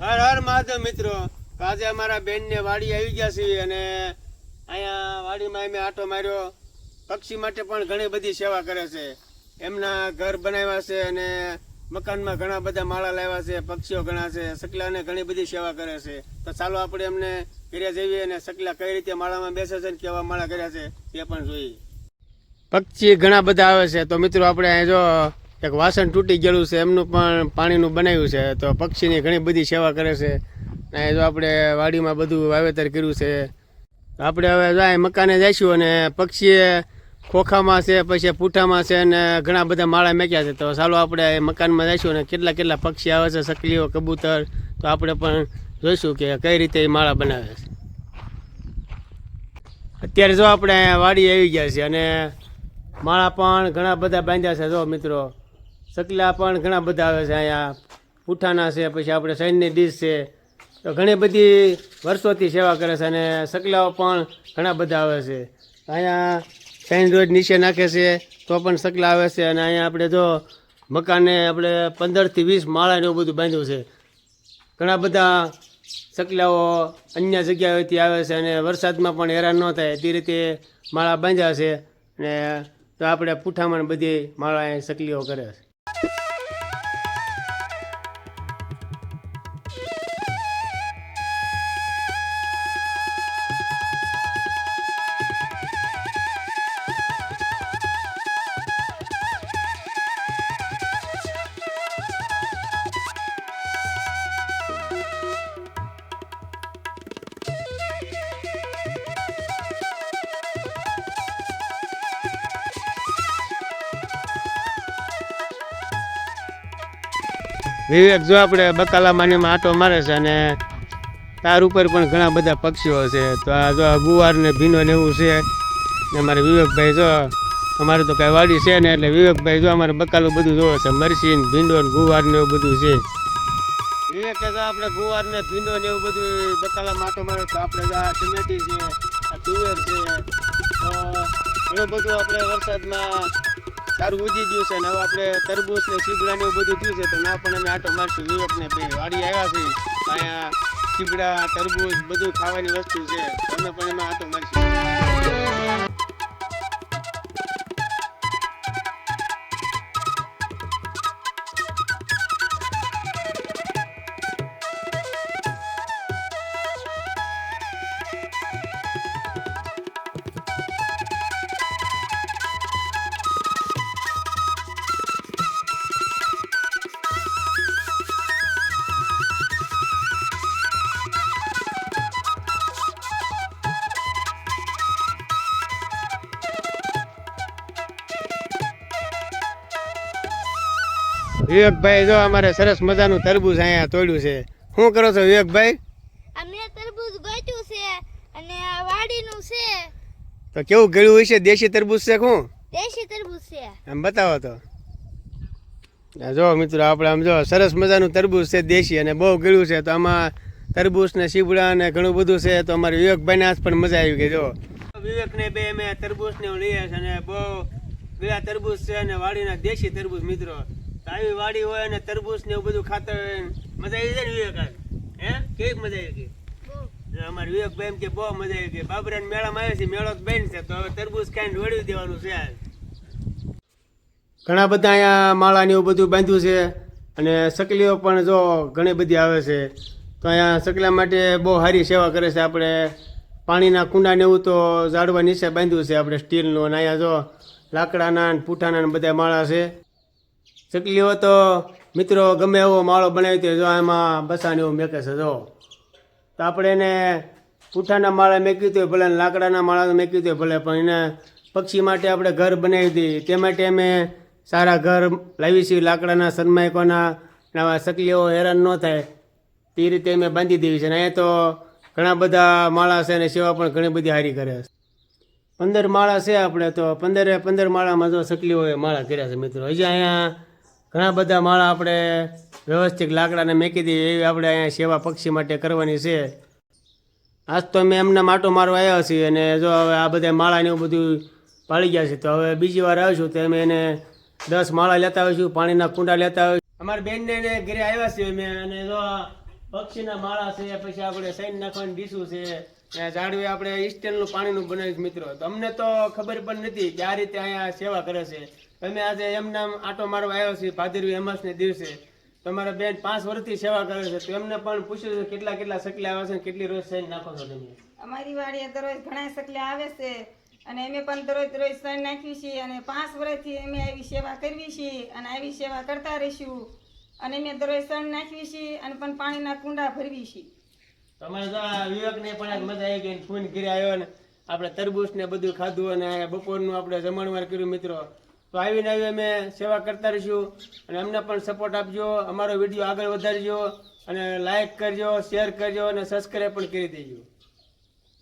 હર હર મહાદેવ મિત્રો. આજે અમારા બેનને વાડી આવી ગયા છે અને અહીંયા વાડીમાં અમે આટો માર્યો. પક્ષી માટે પણ ઘણી બધી સેવા કરે છે. એમના ઘર બનાવ્યા છે અને મકાનમાં ઘણા બધા માળા લાવ્યા છે, પક્ષીઓ ઘણા છે, સકલાને ઘણી બધી સેવા કરે છે. તો ચાલો આપણે એમને ઘરે જઈએ અને સકલા કઈ રીતે માળામાં બેસે છે ને કેવા માળા કર્યા છે તે પણ જોઈએ. પક્ષી ઘણા બધા આવે છે. તો મિત્રો આપણે અહીં જો એક વાસણ તૂટી ગયેલું છે, એમનું પણ પાણીનું બનાવ્યું છે. તો પક્ષીની ઘણી બધી સેવા કરે છે. અને જો આપણે વાડીમાં બધું વાવેતર કર્યું છે. આપણે હવે જાય મકાને જઈશું અને પક્ષીએ ખોખામાં છે, પછી પૂઠામાં છે અને ઘણા બધા માળા મેક્યા છે. તો ચાલો આપણે મકાનમાં જઈશું અને કેટલા કેટલા પક્ષી આવે છે, સકલીઓ, કબૂતર, તો આપણે પણ જોઈશું કે કઈ રીતે એ માળા બનાવે છે. અત્યારે જો આપણે વાડી આવી ગયા છે અને માળા પણ ઘણા બધા બાંધ્યા છે. જો મિત્રો સકલા પણ ઘણા બધા આવે છે અહીંયા. પૂઠાના છે, પછી આપણે સૈનની ડીશ છે. તો ઘણી બધી વર્ષોથી સેવા કરે છે અને સકલાઓ પણ ઘણા બધા આવે છે. અહીંયા સૈન રોજ નીચે નાખે છે, તો પણ સકલા આવે છે અને અહીંયા આપણે જો મકાને આપણે પંદરથી વીસ માળા એવું બધું બાંધ્યું છે. ઘણા બધા સકલાઓ અન્ય જગ્યાએથી આવે છે અને વરસાદમાં પણ હેરાન ન થાય, તે રીતે માળા બાંધ્યા છે અને તો આપણે પૂઠામાં બધી માળા સકલીઓ કરે છે. વિવેક, જો આપણે બકાલા માનીમાં આટો મારે છે અને તાર ઉપર પણ ઘણા બધા પક્ષીઓ છે, તો આ જો ગુવાર ને ભીનો ને એવું છે, ને અમારે વિવેકભાઈ જો, અમારે તો કાંઈ વાડી છે ને એટલે વિવેકભાઈ જો અમારે બકાલું બધું જોવે છે, મરસી ને ભીંડો ને ગુવાર ને એવું બધું છે. વિવેક જો આપણે ગુવાર ને ભીંડો ને એવું બધું બકાલા માટો મારે તો આપણે આ ટમેટી છે, આ તુવેર છે, તો એવું બધું આપણે વરસાદમાં સારું ઉજી ગયું છે ને હવે આપણે તરબૂચ ને સીબડા ને એવું બધું થયું છે તો ના પણ અમે આટો મારશું વિવેક ને ભાઈ. વાડી આવ્યા છે. અહીંયા સીબડા તરબૂચ બધું ખાવાની વસ્તુ છે. તમે પણ એમાં આટો મારશું. વિવેકભાઈ જો અમારે સરસ મજાનું તરબૂચ અહીંયા તોડ્યું છે. શું કરો છો વિવેકભાઈ? અમે તરબૂચ ગોચ્યું છે અને આ વાડીનું છે. તો કેવું ગળ્યું છે? દેશી તરબૂચ છે શું? દેશી તરબૂચ છે. આમ બતાવો તો. જો મિત્રો આપણે આમ જો સરસ મજાનું તરબૂચ છે દેશી અને બહુ ગળ્યું છે. તો આમાં તરબૂચ ને શીબડા ને ઘણું બધું છે. તો અમારે વિવેકભાઈને આજ પણ મજા આવી ગઈ જો. વિવેકને બે અમે તરબૂચ ને લઈએ છીએ અને બહુ ગયા તરબૂચ છે અને વાડીના દેશી તરબૂચ મિત્રો. તો વાડી હોય અને તરબૂચ ને એવું બધું ખાતર મજા આવી જાય ને વિવેક? હે? કેવી મજા આવી ગઈ? અમારે વિવેકભાઈ એમ કે બહુ મજા આવી ગઈ. બાબરા મેળામાં આવે છે મેળો જ બેન છે તો હવે તરબૂચ ખાઈને વળી દેવાનું છે આજ ઘણા બધા અહીંયા માળા ને એવું બધું બાંધ્યું છે અને સકલીઓ પણ જો ઘણી બધી આવે છે તો અહીંયા સકલા માટે બહુ સારી સેવા કરે છે આપણે. પાણીના કુંડા ને એવું તો ઝાડવા નીચે બાંધ્યું છે આપણે સ્ટીલનું અને અહીંયા જો લાકડાના ને પૂઠાના ને બધા માળા છે. સકલીઓ તો મિત્રો ગમે એવો માળો બનાવી દે, જો એમાં બસાને એવું મેકે છે, જો. તો આપણે એને પૂઠાના માળા મેક્યું હોય ભલે લાકડાના માળા મેક્યું તો ભલે, પણ એને પક્ષી માટે આપણે ઘર બનાવી દઈએ. તે માટે અમે સારા ઘર લાવી છીએ લાકડાના સન્માયકોના આવા સકલીઓ હેરાન ન થાય. તે રીતે અમે બાંધી દેવી છે. અને અહીંયા તો ઘણા બધા માળા છે અને સેવા પણ ઘણી બધી હારી કરે છે. પંદર માળા છે આપણે તો. પંદરે પંદર માળામાં જો સકલીઓએ માળા કર્યા છે મિત્રો. હજી અહીંયા ઘણા બધા માળા આપણે વ્યવસ્થિત લાકડાને મેકી દઈએ એવી આપણે અહીંયા સેવા પક્ષી માટે કરવાની છે. આજ તો અમે એમના માટો મારવા આવ્યા છીએ અને જો હવે આ બધા માળાને એવું બધું પાળી ગયા છે, તો હવે બીજી વાર આવીશું તો અમે એને દસ માળા લેતા આવીશું, પાણીના કુંડા લેતા આવીશું. અમારા બેનને એને ઘરે આવ્યા છીએ અમે અને જો પક્ષીના માળા છે, પછી આપણે સૈન નાખવાની ડીશું છે. ઝાડવે આપણે ઇસ્ટેલનું પાણીનું બનાવ્યું મિત્રો. તમને તો ખબર પણ નથી કે આ રીતે અહીંયા સેવા કરે છે. તમે આજે એમના આટો મારવા આવ્યો છે ભાદરવી અમાસને દિવસે. તમારા બેન પાંચ વર્ષથી સેવા કરે છે તો એમને પણ પૂછ્યું છે કેટલા કેટલા સકલા આવે છે કેટલી રોજ સૈન નાખો છો તમે? અમારી વાડીએ દરરોજ ઘણા સકલા આવે છે અને અમે પણ દરરોજ દરરોજ સણ નાખ્યું છીએ અને પાંચ વર્ષથી અમે આવી સેવા કરવી છીએ અને આવી સેવા કરતા રહીશું. અને અમે દરરોજ સણ નાખવી છીએ અને પણ પાણીના કુંડા ભરવી છીએ. તમારે તો વિવેકને પણ મજા આવી ગઈ ફોન કરી આવ્યો ને. આપણે તરબૂચ ને બધું ખાધું અને બપોરનું આપણે જમણવાર કર્યું મિત્રો. તો આવીને આવી અમે સેવા કરતા રહીશું અને અમને પણ સપોર્ટ આપજો, અમારો વીડિયો આગળ વધારજો અને લાઇક કરજો શેર કરજો અને સબસ્ક્રાઈબ પણ કરી દેજો.